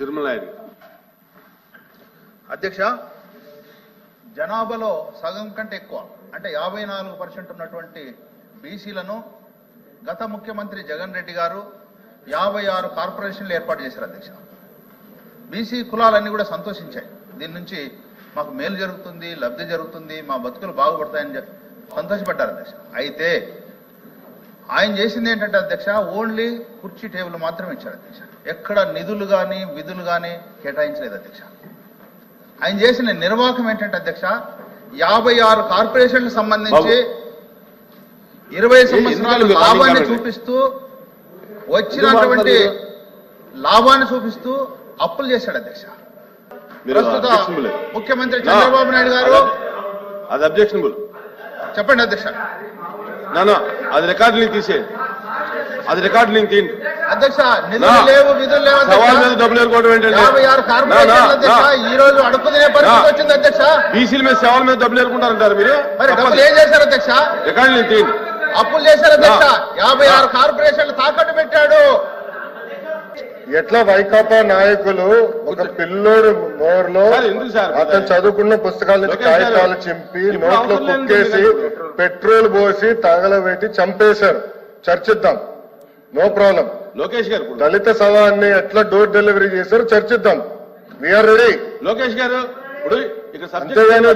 తిరుమల అధ్యక్ష జనాభాలో సగం కంటే ఎక్కువ అంటే యాభై నాలుగు పర్సెంట్ ఉన్నటువంటి బీసీలను గత ముఖ్యమంత్రి జగన్ రెడ్డి గారు యాభై ఆరు కార్పొరేషన్లు ఏర్పాటు చేశారు అధ్యక్ష. బీసీ కులాలన్నీ కూడా సంతోషించాయి. దీని నుంచి మాకు మేలు జరుగుతుంది లబ్ధి జరుగుతుంది మా బతుకులు బాగుపడతాయని చెప్పి సంతోషపడ్డారు అధ్యక్ష. అయితే ఆయన చేసింది ఏంటంటే అధ్యక్ష ఓన్లీ కుర్చీ టేబుల్ మాత్రమే ఇచ్చాడు అధ్యక్ష. ఎక్కడ నిధులు కానీ విధులు కానీ కేటాయించలేదు అధ్యక్ష. ఆయన చేసిన నిర్వాహకం ఏంటంటే అధ్యక్ష యాభై ఆరు కార్పొరేషన్లకు సంబంధించి ఇరవై సంవత్సరాలు లాభాన్ని. చూపిస్తూ వచ్చినటువంటి లాభాన్ని చూపిస్తూ అప్పులు చేశాడు అధ్యక్ష. ప్రస్తుత ముఖ్యమంత్రి చంద్రబాబు నాయుడు గారు అది అబ్జెక్షనబుల్ చెప్పండి అధ్యక్ష. నానా అది రికార్డు లింక్ తీసేయండి అది రికార్డు లింక్ తీయండి. అధ్యక్ష నిధులు. లేవు విధులు లేవు సవాల్ మీద డబ్బులు ఏంటంటే యాభై ఆరు కార్పొరేషన్లు అధ్యక్ష ఈ రోజు అడుపు తినే పరిస్థితి. వచ్చింది అధ్యక్ష. బీసీల మీద సేవల మీద డబ్బులు మీరు? మరి డబ్బులు ఏం చేశారు అధ్యక్ష? రికార్డు లింక్ తీయండి. అప్పులు చేశారు అధ్యక్ష. యాభై ఆరు కార్పొరేషన్లు పెట్టాడు ఎట్లా వైకాపా నాయకులు ఒక పిల్లోడు సార్? అతను చదువుకున్న పుస్తకాల నుంచి గారు, కాగితాలు చింపి నోట్లో కుక్కేసి. పెట్రోల్ పోసి తగలబెట్టి చంపేశారు చర్చిద్దాం నో ప్రాబ్లం లోకేష్ గారు. దళిత సవాన్ని ఎట్లా డోర్ డెలివరీ చేశారో చర్చిద్దాం వీఆర్ రెడీ లోకేష్ గారు ఇప్పుడు అంతేగాని.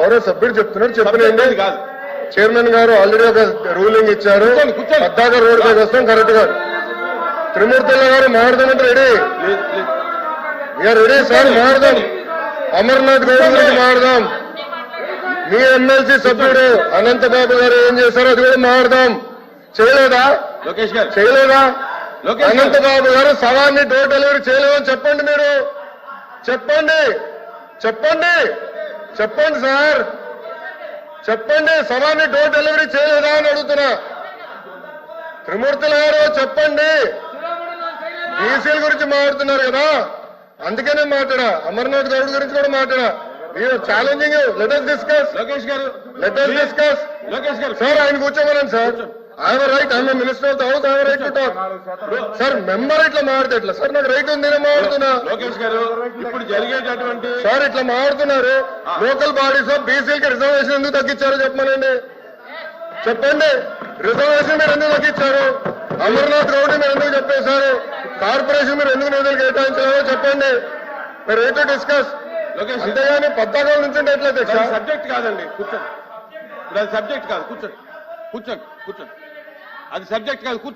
గౌరవ సభ్యుడు చెప్తున్నారు కాదు చైర్మన్ గారు ఆల్రెడీ ఒక రూలింగ్ ఇచ్చారు. పద్దాక రోడ్ పైకి వస్తాం కరెక్ట్గా త్రిమూర్తుల గారు మాట్లాడమంటే ready. We are ready sir మాడదాం Amarnath Goud గురించి మాడదాం మీ ఎమ్మెల్సీ సభ్యుడు అనంతబాబు గారు ఏం చేశారో అది కూడా మాడదాం చేయలేదా? లోకేష్ గారు. చేయలేదా? లోకేష్ గారు. అనంతబాబు గారు సవాన్ని డోర్ డెలివరీ చేయలేదని చెప్పండి మీరు. చెప్పండి. చెప్పండి. చెప్పండి సార్. చెప్పండి సవాన్ని డోర్ డెలివరీ చేయలేదా అని అడుగుతున్నా. త్రిమూర్తుల గారు చెప్పండి. బీసీల గురించి మాట్లాడుతున్నారు కదా. అందుకనే మాట్లాడా. అమర్నాథ్ గౌడ్ గురించి కూడా మాట్లాడా. ఛాలెంజింగ్ లెటర్స్ డిస్కస్ లోకేష్ గారు లెటర్స్ డిస్కస్ లోకేష్ గారు. సార్ ఆయన కూర్చోమనండి సార్ ఆయన రైట్ ఆయన మినిస్టర్ ఆఫ్ హౌస్ ఆయన right to talk sir member ఇట్లా మాడితే ఎట్లా సార్ నాకు రైట్ ఉంది నేను మాడుతున్నా లోకేష్ గారు ఇప్పుడు జరిగేటటువంటి సార్ ఇట్లా మాడుతున్నారు లోకల్ బాడీస్ ఆఫ్ బీసీలకి రిజర్వేషన్ ఎందుకు తగ్గించారో చెప్పమనండి. చెప్పండి. రిజర్వేషన్ మీరు ఎందుకు తగ్గించారు? అమర్నాథ్ గౌడ్ మీరు ఎందుకు చెప్పేశారు? కార్పొరేషన్ మీరు ఎందుకు నిధులు కేటాయించారో చెప్పండి. మీరు రైట్ టు డిస్కస్. లోకేష్ అంతేగాని పద్దాకాల నుంచి ఎట్లా తెచ్చా సబ్జెక్ట్ కాదండి కూర్చోండి. ఇప్పుడు అది సబ్జెక్ట్ కాదు కూర్చోండి. కూర్చోండి కూర్చోండి. అది సబ్జెక్ట్ కాదు కూర్చోండి.